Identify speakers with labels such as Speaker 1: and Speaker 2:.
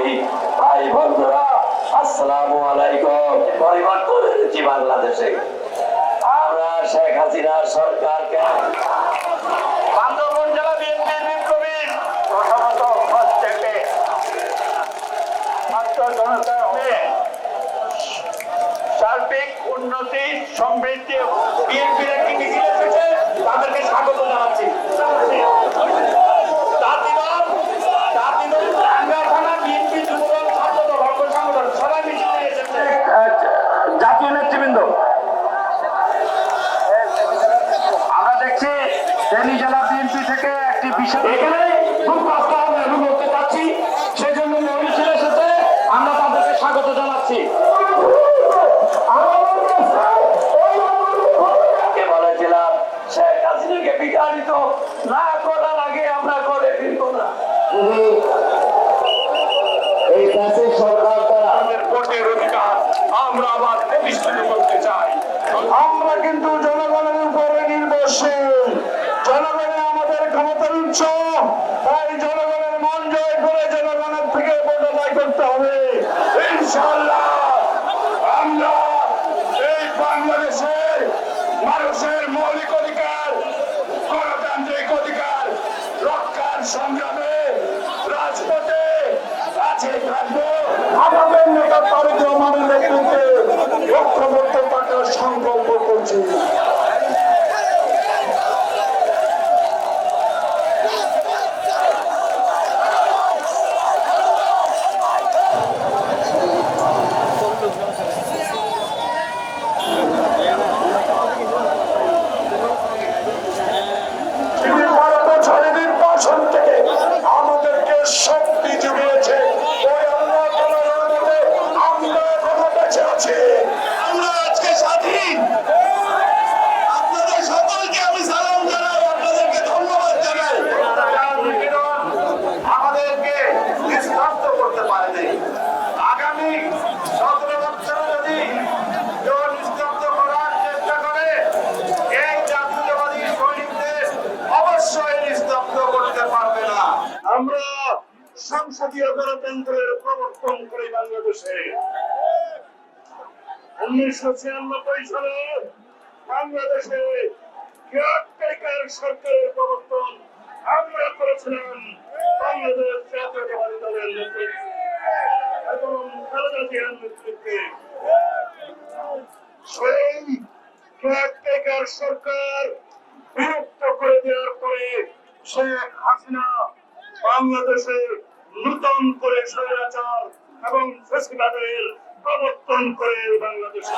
Speaker 1: করি। ভাই বন্ধুরা আসসালামু আলাইকুম। বাংলাদেশে। আমরা শেখ হাসিনার সরকারকে সার্বিক উন্নতি সমৃদ্ধি বিএনপির একটি মিছিল এসেছে তাদেরকে স্বাগত জানাচ্ছি তাঁতিদল তাঁতিদল টাঙ্গাইল থানা বিএনপি যুবদল ছাত্রদল অঙ্গ সংগঠন সবাই মিছিলে এসেছে জাতীয় নেতৃবৃন্দ আমরা দেখছি ফেনী জেলা বিএনপি থেকে একটি বিশাল এখানে খুব কষ্ট আমরা শুরু করতে চাচ্ছি সেই জন্য মিছিল এসেছে আমরা তাদেরকে স্বাগত জানাচ্ছি। বলেছিলাম শেখ হাসিনাকে বিতাড়িত না করার আগে আমরা করে ফিরবো না।
Speaker 2: এই দেশের সরকার দ্বারা
Speaker 1: আমাদের ভোটের অধিকার আমরা আবার প্রতিষ্ঠিত করতে চাই। আমরা কিন্তু জনগণের উপরে নির্ভরশীল জনগণে আমাদের ক্ষমতার উৎস তাই জনগণের মন জয় করে জনগণের থেকে ভোট আদায় করতে হবে ইনশাল্লাহ আমরা এই বাংলাদেশের মানুষের মৌলিক অধিকার গণতান্ত্রিক অধিকার রক্ষার সংগ্রামে রাজপথে সংসদীয় গণতন্ত্রের প্রবর্তন করি বাংলাদেশে। উনিশশো ছিয়ানব্বই সালে বাংলাদেশে সরকারের প্রবর্তন আমরা করেছিলাম বাংলাদেশ জাতীয়তাবাদী দলের নেতৃত্বে এবং নেতৃত্বে। সেই সরকার বিলুপ্ত করে দেওয়ার পরে শেখ হাসিনা নূতন করে স্বৈরাচার এবং ফেসিবাদের প্রবর্তন করে বাংলাদেশে